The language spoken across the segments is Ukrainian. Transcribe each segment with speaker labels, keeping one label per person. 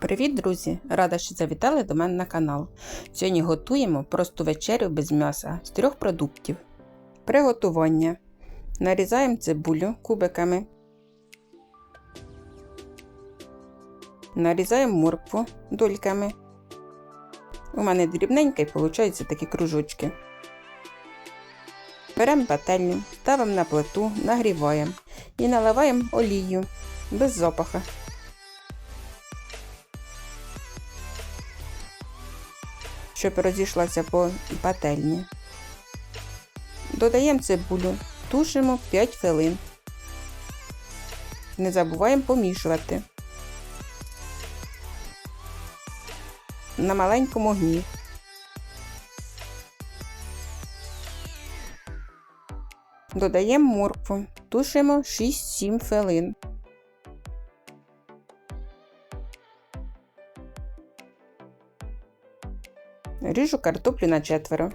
Speaker 1: Привіт, друзі! Рада, що завітали до мене на канал. Сьогодні готуємо просту вечерю без м'яса з трьох продуктів. Приготування. Нарізаємо цибулю кубиками. Нарізаємо моркву дольками. У мене дрібненька і виходить такі кружочки. Беремо пательню, ставимо на плиту, нагріваємо і наливаємо олію без запаха. Щоб розійшлася по пательні. Додаємо цибулю, тушимо 5 хвилин. Не забуваємо помішувати. На маленькому огні. Додаємо моркву, тушимо 6-7 хвилин. Ріжу картоплю на четверо.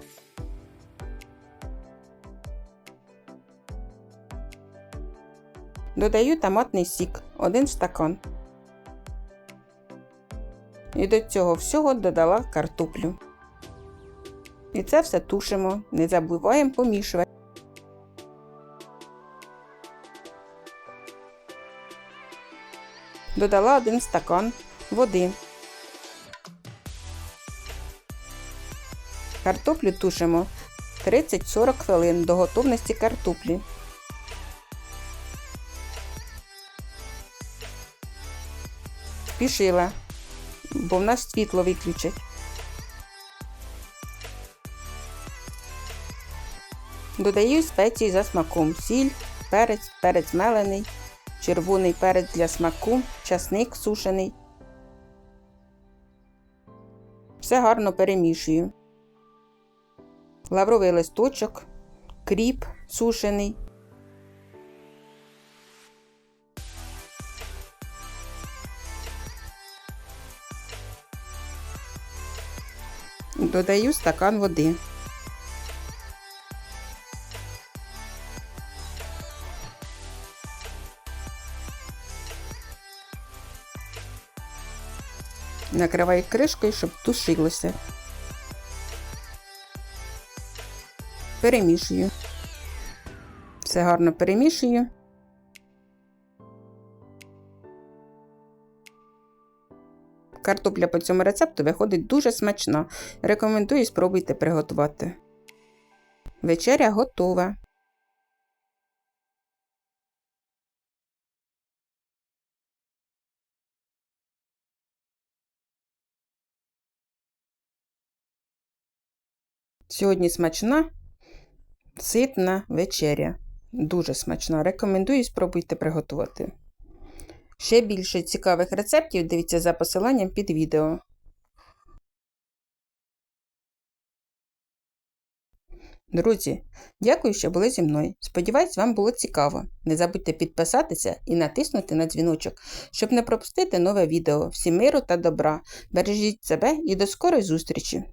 Speaker 1: Додаю томатний сік 1 стакан. І до цього всього додала картоплю. І це все тушимо, не забуваємо помішувати. Додала 1 стакан води. Картоплю тушимо 30-40 хвилин до готовності картоплі. Спішила, бо в нас світло виключать. Додаю спеції за смаком, сіль, перець, перець мелений, червоний перець для смаку, часник сушений. Все гарно перемішую лавровий листочок, кріп сушений. Додаю стакан води. Накриваю кришкою, щоб тушилося. Перемішую. Все гарно перемішую. Картопля по цьому рецепту виходить дуже смачна. Рекомендую спробуйте приготувати. Вечеря готова. Сьогодні смачна Ситна вечеря. Дуже смачна. Рекомендую спробуйте приготувати. Ще більше цікавих рецептів дивіться за посиланням під відео. Друзі, дякую, що були зі мною. Сподіваюсь, вам було цікаво. Не забудьте підписатися і натиснути на дзвіночок, щоб не пропустити нове відео. Всім миру та добра. Бережіть себе і до скорої зустрічі!